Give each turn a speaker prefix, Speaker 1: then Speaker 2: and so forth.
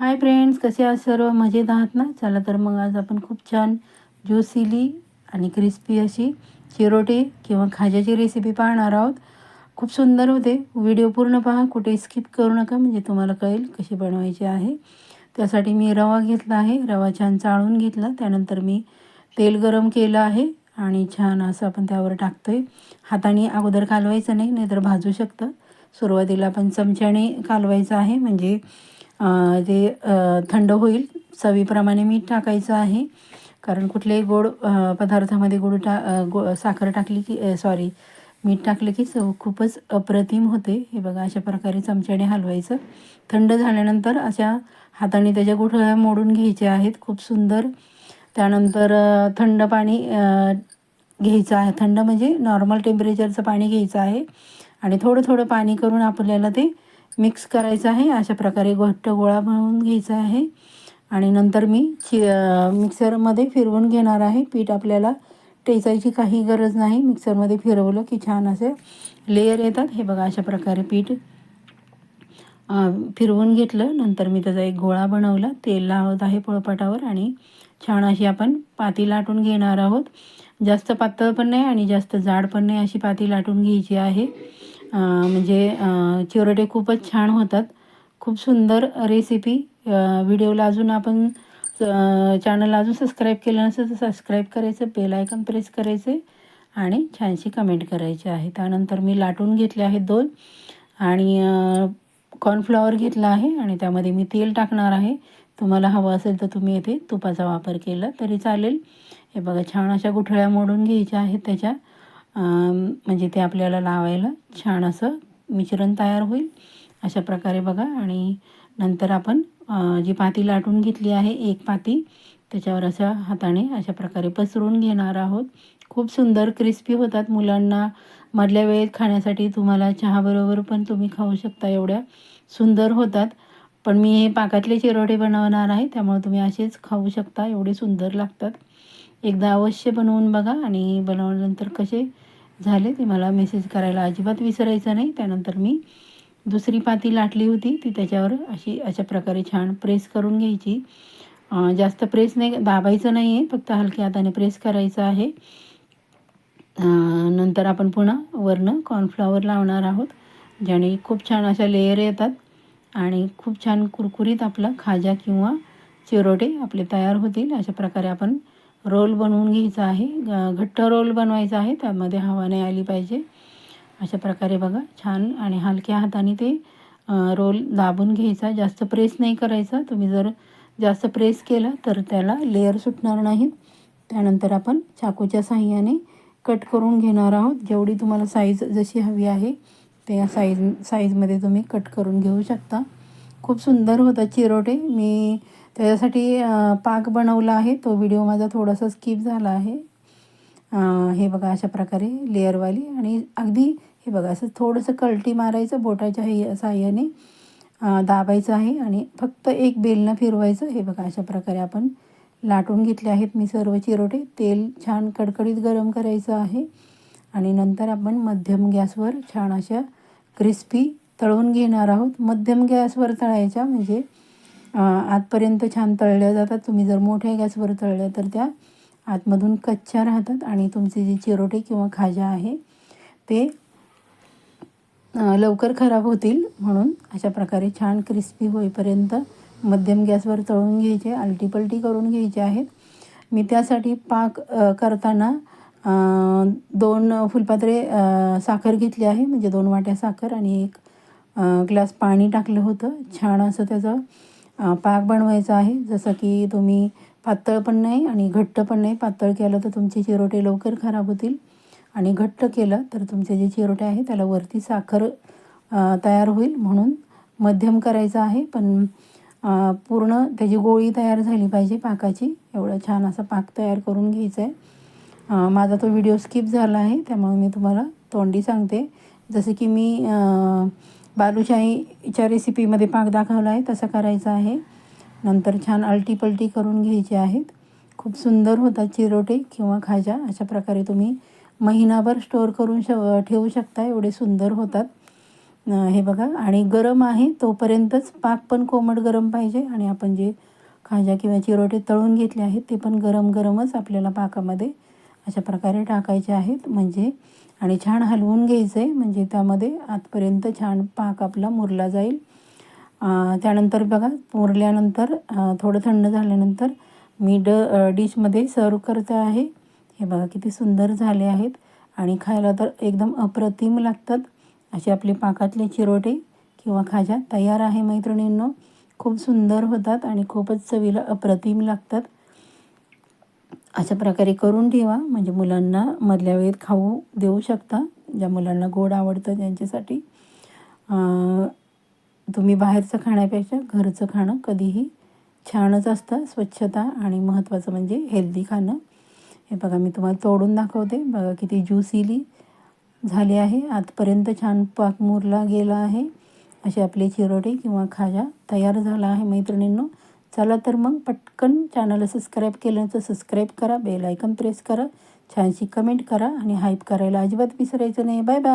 Speaker 1: Hi friends कसे आहात सर्व? मजेत आहात ना? चला तर मग आज आपण खूप छान ज्युसिली आणि क्रिस्पी अशी चिरोटे किंवा खाज्याची रेसिपी पाहणार आहोत. खूप सुंदर होते. व्हिडिओ पूर्ण पहा. कुठे स्किप करू नका. म्हणजे तुम्हाला कळेल कशी बनवायची आहे. त्यासाठी मी रवा घेतला आहे. रवा छान चाळून घेतला. त्यानंतर मी तेल गरम केलं आहे आणि छान असं आपण त्यावर टाकतो आहे हाताने अगोदर कालवायचं नाही नाहीतर भाजू शकतं. सुरुवातीला आपण चमच्याने कालवायचं आहे. म्हणजे ते थंड होईल चवीप्रमाणे मीठ टाकायचं आहे. कारण कुठल्याही गोड पदार्थामध्ये गोड टा गो साखर टाकली की सॉरी मीठ टाकलं की चव खूपच अप्रतिम होते. हे बघा अशा प्रकारे चमच्याने हलवायचं. थंड झाल्यानंतर अशा हाताने त्याच्या गुठळ्या मोडून घ्यायच्या आहेत. खूप सुंदर. त्यानंतर थंड पाणी घ्यायचं आहे. थंड म्हणजे नॉर्मल टेम्परेचरचं पाणी घ्यायचं आहे. आणि थोडं थोडं पाणी करून आपल्याला ते मिक्स करायचं आहे. अशा प्रकारे घट्ट गोळा बनवून घ्यायचा आहे. आणि नंतर मी चि मिक्सरमध्ये फिरवून घेणार आहे. पीठ आपल्याला टेचायची काही गरज नाही. मिक्सरमध्ये फिरवलं की छान असे लेयर येतात. हे बघा अशा प्रकारे पीठ फिरवून घेतलं. नंतर मी त्याचा एक गोळा बनवला. तेल लावत आहे पोळपाटावर आणि छान अशी आपण पाती लाटून घेणार आहोत. जास्त पातळ पण नाही आणि जास्त जाड पण नाही अशी पाती लाटून घ्यायची आहे. म्हणजे चिरोटे खूपच छान होतात. खूप सुंदर रेसिपी व्हिडिओला अजून आपण चॅनलला अजून सबस्क्राईब केलं नसेल तर सबस्क्राईब करायचं बेल आयकन प्रेस करायचे आणि छानशी कमेंट करायची आहे. त्यानंतर मी लाटून घेतले आहेत दोन आणि कॉर्नफ्लॉवर घेतला आहे आणि त्यामध्ये मी तेल टाकणार आहे. तुम्हाला हवं असेल तर तुम्ही येथे तुपाचा वापर केला तरी चालेल. हे बघा छान अशा गुठळ्या मोडून घ्यायच्या आहेत त्याच्या. म्हणजे ते आपल्याला लावायला छान असं मिश्रण तयार होईल. अशा प्रकारे बघा. आणि नंतर आपण जी पाती लाटून घेतली आहे एक पाती त्याच्यावर अशा हाताने अशा प्रकारे पसरून घेणार आहोत. खूप सुंदर क्रिस्पी होतात मुलांना. मधल्या वेळेत खाण्यासाठी तुम्हाला चहाबरोबर पण तुम्ही खाऊ शकता एवढ्या सुंदर होतात. पण मी हे पाकातले चिरोटे बनवणार आहे त्यामुळे तुम्ही असेच खाऊ शकता एवढे सुंदर लागतात. एकदा अवश्य बनवून बघा आणि बनवल्यानंतर कसे झाले. ते मला मेसेज करायला अजिबात विसरायचं नाही. त्यानंतर मी दुसरी पाती लाटली होती. ती त्याच्यावर अशी अशा प्रकारे छान प्रेस करून घ्यायची. जास्त प्रेस नाही दाबायचं नाही आहे फक्त हलक्या हाताने प्रेस करायचं आहे. नंतर आपण पुन्हा वरनं कॉर्नफ्लॉवर लावणार आहोत ज्याने खूप छान अशा लेयर येतात आणि खूप छान कुरकुरीत आपला खाजा किंवा चिरोटे आपले तयार होतील. अशा प्रकारे आपण रोल बनवून घ्यायचा आहे. घट्ट रोल बनवायचा आहे. त्यामध्ये हवा नाही आली पाहिजे. अशा प्रकारे बघा. छान आणि हलक्या हाताने ते रोल दाबून घ्यायचा. जास्त प्रेस नाही करायचा. तुम्ही जर जास्त प्रेस केला तर त्याला लेअर सुटणार नाहीत त्यानंतर आपण चाकूच्या साह्याने कट करून घेणार आहोत. जेवढी तुम्हाला साईज जशी हवी आहे त्या साईज साईजमध्ये तुम्ही कट करून घेऊ शकता. खूप सुंदर होतात चिरोटे. मी त्याच्यासाठी पाक बनवला आहे. तो व्हिडिओ माझा थोडासा स्किप झाला आहे. हे बघा अशा प्रकारे लेअरवाली आणि अगदी हे बघा असं थोडंसं कलटी मारायचं बोटाच्या हे साह्याने दाबायचं आहे आणि फक्त एक बेलनं फिरवायचं. हे बघा अशा प्रकारे आपण लाटून घेतले आहेत मी सर्व चिरोटे. तेल छान कडकडीत गरम करायचं आहे आणि नंतर आपण मध्यम गॅसवर छान अशा क्रिस्पी तळून घेणार आहोत. मध्यम गॅसवर तळायच्या म्हणजे आतपर्यंत छान तळल्या जातात. तुम्ही जर मोठ्या गॅसवर तळल्या तर त्या आतमधून कच्च्या राहतात आणि तुमचे जे चिरोटे किंवा खाजा आहे ते लवकर खराब होतील म्हणून अशा प्रकारे छान क्रिस्पी होईपर्यंत मध्यम गॅसवर तळून घ्यायचे आलटीपलटी करून घ्यायचे आहेत. मी त्यासाठी पाक करताना दोन फुलपात्रे साखर घेतली आहे. म्हणजे दोन वाट्या साखर आणि एक ग्लास पाणी टाकलं होतं. छान असं त्याचं पाक बनवायचा आहे. जसं की तुम्ही पातळ पण नाही आणि घट्ट पण नाही. पातळ केलं तर तुमचे चिरोटे लवकर खराब होतील. आणि घट्ट केलं तर तुमचे जे चिरोटे आहे त्याला वरती साखर तयार होईल म्हणून मध्यम करायचं आहे. पण पूर्ण त्याची गोळी तयार झाली पाहिजे पाकाची. एवढं छान असा पाक तयार करून घ्यायचा आहे. माझा तो व्हिडिओ स्किप झाला आहे. त्यामुळे मी तुम्हाला तोंडी सांगते. जसं की मी बालुशाहीच्या रेसिपीमध्ये पाक दाखवला आहे तसं करायचं आहे. नंतर छान अल्टीपलटी करून घ्यायचे आहेत. खूप सुंदर होतात चिरोटे किंवा खाजा अशा प्रकारे तुम्ही महिनाभर स्टोअर करून श ठेवू शकता एवढे सुंदर होतात. हे बघा आणि गरम आहे तोपर्यंतच पाक पण कोमट गरम पाहिजे आणि आपण जे खाजा किंवा चिरोटे तळून घेतले आहेत ते पण गरम गरमच आपल्याला पाकामध्ये अशा प्रकारे टाकायचे आहेत. म्हणजे आणि छान हलवून घ्यायचं आहे म्हणजे त्यामध्ये आतपर्यंत छान पाक आपला मुरला जाईल. त्यानंतर बघा मुरल्यानंतर थोडं थंड झाल्यानंतर मी ड डिशमध्ये सर्व करते आहे. हे बघा किती सुंदर झाले आहेत. आणि खायला तर एकदम अप्रतिम लागतात. असे आपले पाकातले चिरोटे किंवा खाजा तयार आहे मैत्रिणींनो. खूप सुंदर होतात आणि खूपच चवीला अप्रतिम लागतात. अशा प्रकारे करून ठेवा. म्हणजे मुलांना मधल्या वेळेत खाऊ देऊ शकता. ज्या मुलांना गोड आवडतं त्यांच्यासाठी. तुम्ही बाहेरचं खाण्यापेक्षा घरचं खाणं कधीही छानच असतं. स्वच्छता आणि महत्त्वाचं म्हणजे हेल्दी खाणं. हे बघा मी तुम्हाला तोडून दाखवते. बघा किती ज्यूसिली झाले आहे. आतपर्यंत छान पाकमूरला गेला आहे. असे आपले चिरोटे किंवा खाजा तयार झाला आहे मैत्रिणींनो. चला तर मग पटकन चॅनलला सबस्क्राईब केलं तर सबस्क्राईब करा बेल आयकन प्रेस करा छानशी कमेंट करा आणि हाईप करायला अजिबात विसरायचं नाही. Bye bye